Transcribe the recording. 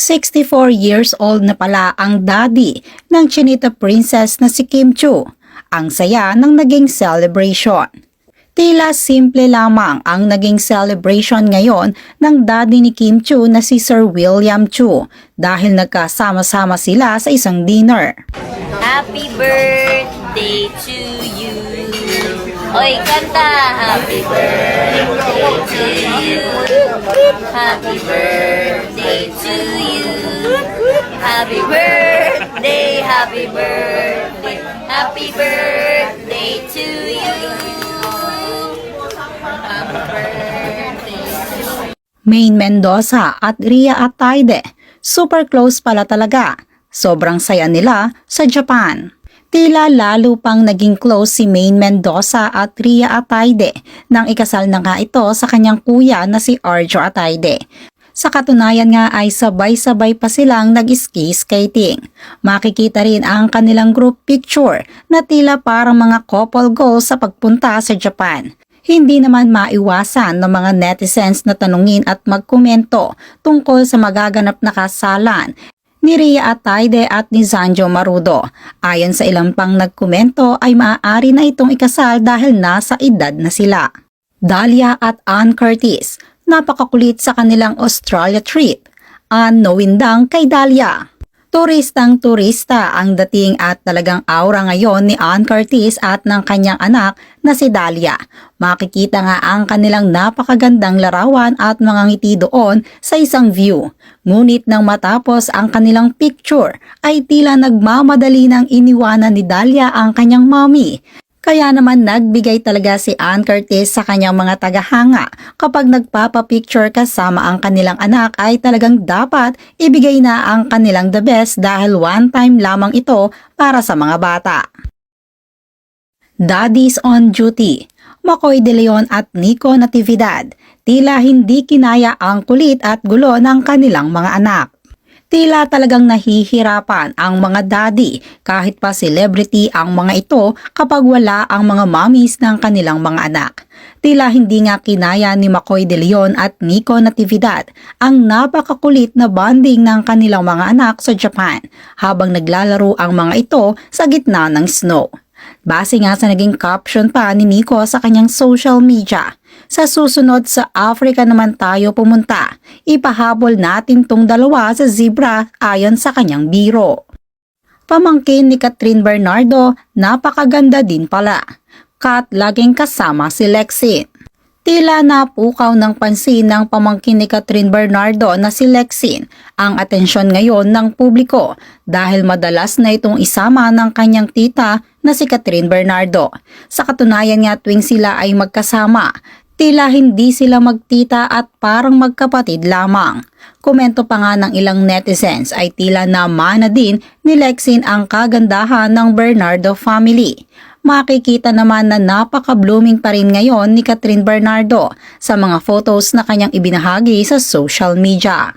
64 years old na pala ang daddy ng Chinita Princess na si Kim Chu. Ang saya ng naging celebration. Tila simple lamang ang naging celebration ngayon ng daddy ni Kim Chu na si Sir William Chu dahil nagkasama-sama sila sa isang dinner. Happy birthday to you. Oy, kanta. Happy birthday to you. Happy birthday to you. Happy birthday, happy birthday, happy birthday to you. Maine Mendoza at Ria Ataide, super close pala talaga. Sobrang saya nila sa Japan. Tila lalo pang naging close si Maine Mendoza at Ria Ataide nang ikasal na nga ito sa kanyang kuya na si Arjo Ataide. Sa katunayan nga ay sabay-sabay pa silang nag-ski skating. Makikita rin ang kanilang group picture na tila parang mga couple goals sa pagpunta sa Japan. Hindi naman maiwasan ng mga netizens na tanungin at magkomento tungkol sa magaganap na kasalan ni Ria Ataide at ni Zanjo Marudo. Ayon sa ilang pang nagkomento ay maaari na itong ikasal dahil nasa edad na sila. Dahlia at Ann Curtis, napakakulit sa kanilang Australia trip. Ann Nowindang kay Dahlia. Turistang turista ang dating at talagang aura ngayon ni Ann Curtis at ng kanyang anak na si Dahlia. Makikita nga ang kanilang napakagandang larawan at mga ngiti doon sa isang view. Ngunit nang matapos ang kanilang picture ay tila nagmamadali ng iniwanan ni Dahlia ang kanyang mommy. Kaya naman nagbigay talaga si Ann Curtis sa kanyang mga tagahanga kapag nagpapapicture kasama ang kanilang anak ay talagang dapat ibigay na ang kanilang the best dahil one time lamang ito para sa mga bata. Daddies on duty Makoy De Leon at Nico Natividad, tila hindi kinaya ang kulit at gulo ng kanilang mga anak. Tila talagang nahihirapan ang mga daddy kahit pa celebrity ang mga ito kapag wala ang mga mommies ng kanilang mga anak. Tila hindi nga kinaya ni Makoy De Leon at Nico Natividad ang napakakulit na bonding ng kanilang mga anak sa Japan habang naglalaro ang mga ito sa gitna ng snow. Base nga sa naging caption pa ni Nico sa kanyang social media, sa susunod sa Africa naman tayo pumunta. Ipahabol natin tong dalawa sa zebra ayon sa kanyang biro. Pamangkin ni Catherine Bernardo, napakaganda din pala. Kat laging kasama si Lexi. Tila napukaw ng pansin ng pamangkin ni Catherine Bernardo na si Lexin ang atensyon ngayon ng publiko dahil madalas na itong isama ng kanyang tita na si Catherine Bernardo. Sa katunayan nga tuwing sila ay magkasama, tila hindi sila magtita at parang magkapatid lamang. Komento pa nga ng ilang netizens ay tila namana din ni Lexin ang kagandahan ng Bernardo family makikita naman na napaka-blooming pa rin ngayon ni Catherine Bernardo sa mga photos na kanyang ibinahagi sa social media.